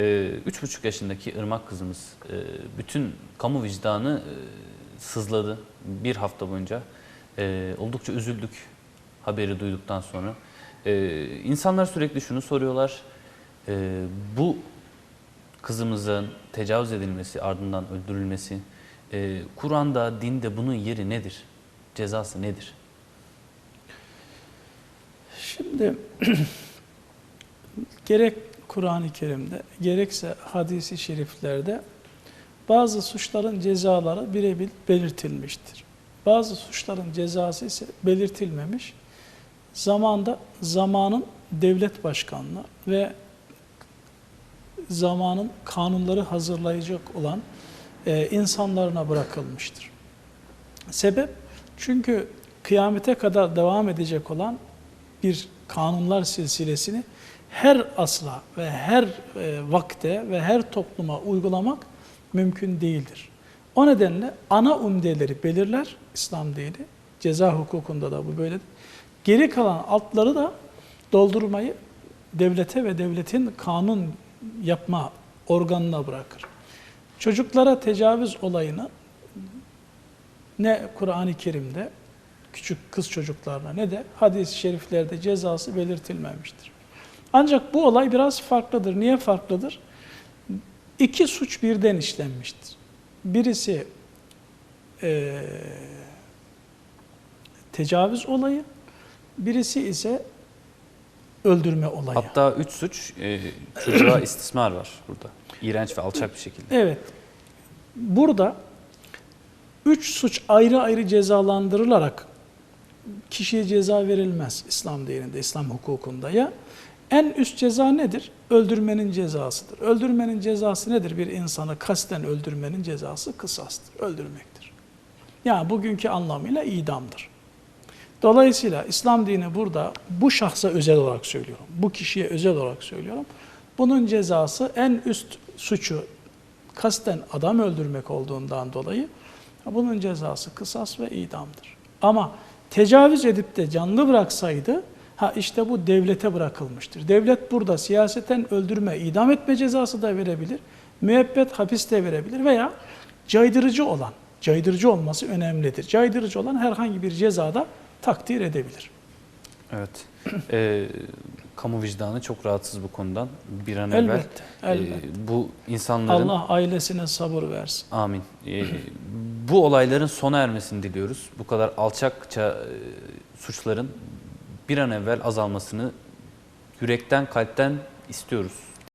Ee, Üç buçuk yaşındaki Irmak kızımız e, bütün kamu vicdanı e, sızladı bir hafta boyunca. E, Oldukça üzüldük haberi duyduktan sonra. İnsanlar sürekli şunu soruyorlar. Bu kızımızın tecavüz edilmesi ardından öldürülmesi Kur'an'da, dinde bunun yeri nedir? Cezası nedir? Şimdi gerek Kur'an-ı Kerim'de gerekse hadisi şeriflerde bazı suçların cezaları birebir belirtilmiştir. Bazı suçların cezası ise belirtilmemiş. Zamanda zamanın devlet başkanlığı ve zamanın kanunları hazırlayacak olan e, insanlarına bırakılmıştır. Sebep çünkü kıyamete kadar devam edecek olan bir kanunlar silsilesini her asla ve her e, vakte ve her topluma uygulamak mümkün değildir. O nedenle ana umdeleri belirler İslam dini. Ceza hukukunda da bu böyledir. Geri kalan altları da doldurmayı devlete ve devletin kanun yapma organına bırakır. Çocuklara tecavüz olayını ne Kur'an-ı Kerim'de küçük kız çocuklarına ne de hadis-i şeriflerde cezası belirtilmemiştir. Ancak bu olay biraz farklıdır. Niye farklıdır? İki suç birden işlenmiştir. Birisi eee, tecavüz olayı, birisi ise öldürme olayı. Hatta üç suç e, çocuğa istismar var burada. İğrenç ve alçak bir şekilde. Evet. Burada üç suç ayrı ayrı cezalandırılarak kişiye ceza verilmez İslam dininde, İslam hukukunda ya. En üst ceza nedir? Öldürmenin cezasıdır. Öldürmenin cezası nedir? Bir insanı kasten öldürmenin cezası kısastır, öldürmektir. Yani bugünkü anlamıyla idamdır. Dolayısıyla İslam dini burada bu şahsa özel olarak söylüyorum. Bu kişiye özel olarak söylüyorum. Bunun cezası en üst suçu kasten adam öldürmek olduğundan dolayı bunun cezası kısas ve idamdır. Ama tecavüz edip de canlı bıraksaydı ha işte bu devlete bırakılmıştır. Devlet burada siyaseten öldürme, idam etme cezası da verebilir. Müebbet hapis de verebilir veya caydırıcı olan, caydırıcı olması önemlidir. Caydırıcı olan herhangi bir cezada takdir edebilir. Evet. Ee, kamu vicdanı çok rahatsız bu konudan. Bir an evvel Elbette, elbette. e, bu insanların Allah ailesine sabır versin. amin. E, bu olayların sona ermesini diliyoruz. Bu kadar alçakça e, suçların bir an evvel azalmasını yürekten kalpten istiyoruz.